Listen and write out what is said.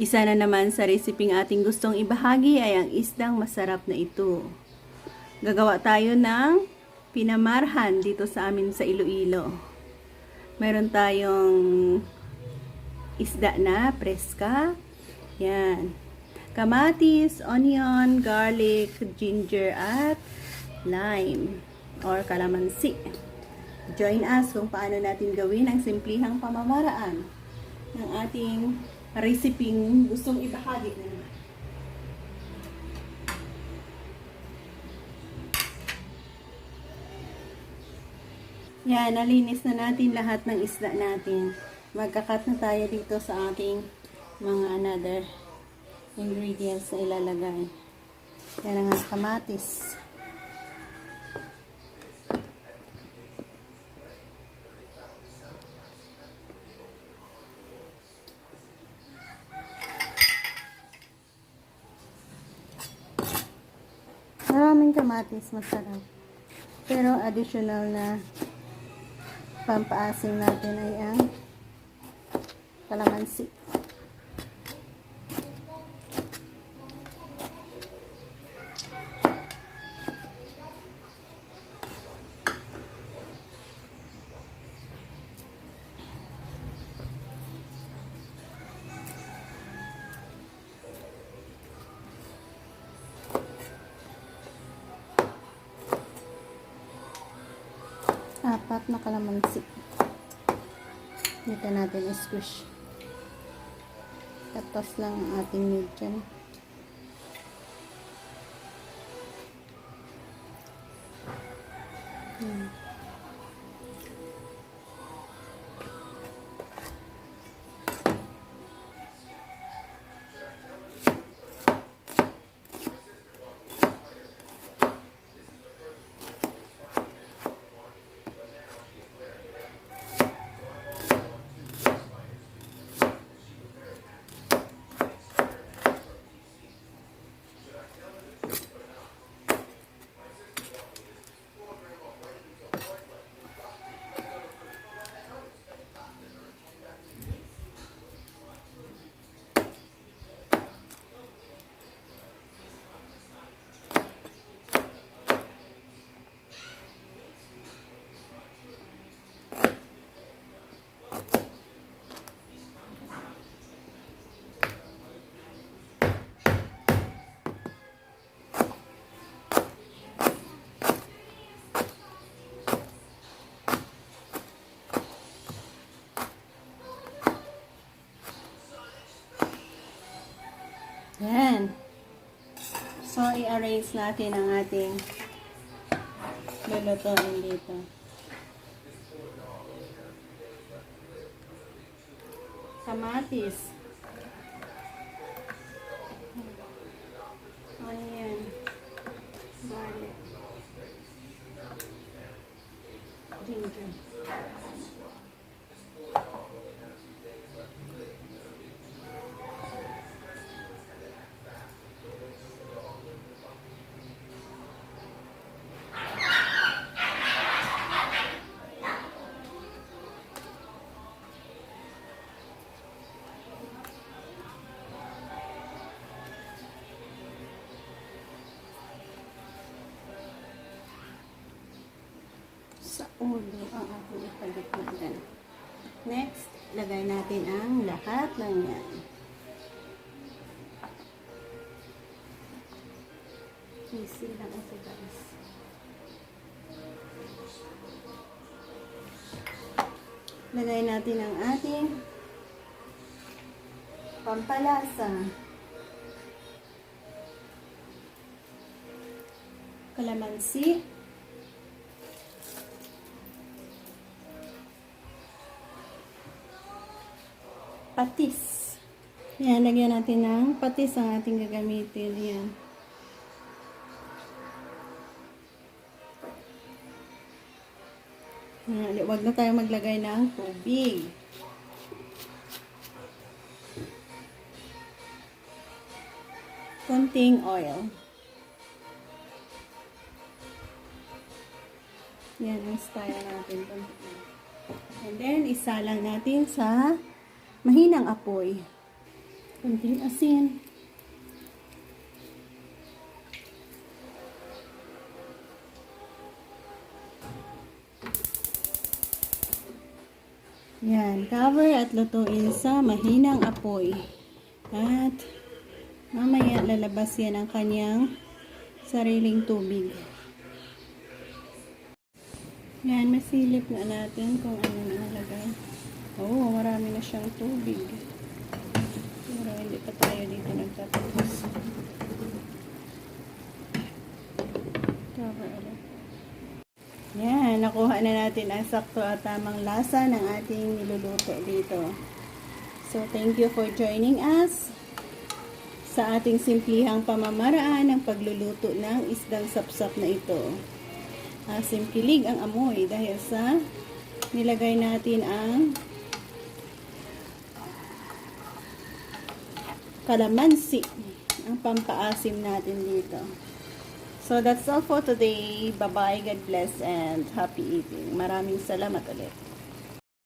Isa na naman sa reseping ating gustong ibahagi ay ang isdang masarap na ito. Gagawa tayo ng pinamarhan dito sa amin sa Iloilo. Meron tayong isda na preska. Yan. Kamatis, onion, garlic, ginger, at lime or calamansi. Join us kung paano natin gawin ang simplihang pamamaraan ng ating reseping gustong ibahagi na naman. Yan, nalinis na natin lahat ng isda natin. Magkakat na tayo dito sa ating mga another ingredients na ilalagay. Yan ang kamatis. Maraming kamatis, masarap. Pero additional na pampaasim natin ay ang kalamansi. Apat na kalamansi. Dito natin i-squish. Tapos lang ang ating dyan. Hmm. So, i-arrange natin ang ating lulutuin dito. Kamatis. Onion. Garlic. Ginger. Sa ulo ang ating ipagitnagan. Next, lagay natin ang lahat ng yan. Easy lang ito guys. Lagay natin ang ating pampalasa. Kalamansi. Patis. Yan, lagyan natin ng patis ang ating gagamitin. Yan. Yan, Huwag na tayo maglagay ng tubig. Konting oil. Yan ang style natin. And then, isa lang natin sa mahinang apoy. Kunting asin. Yan, cover at lutuin sa mahinang apoy. At mamaya lalabas yan ang kanyang sariling tubig. Yan, masilip na natin kung ano na nalagay. Oo, oh, marami na siyang tubig. Pero hindi pa tayo dito nagtatapos. Cover ulit. Yan, nakuha na natin ang sakto at tamang lasa ng ating niluluto dito. So, thank you for joining us sa ating simplihang pamamaraan ng pagluluto ng isdang sapsap na ito. Asim kilig ang amoy dahil sa nilagay natin ang kalamansi ang pampaasim natin dito. So that's all for today. Bye-bye. God bless and happy eating. Maraming salamat ulit.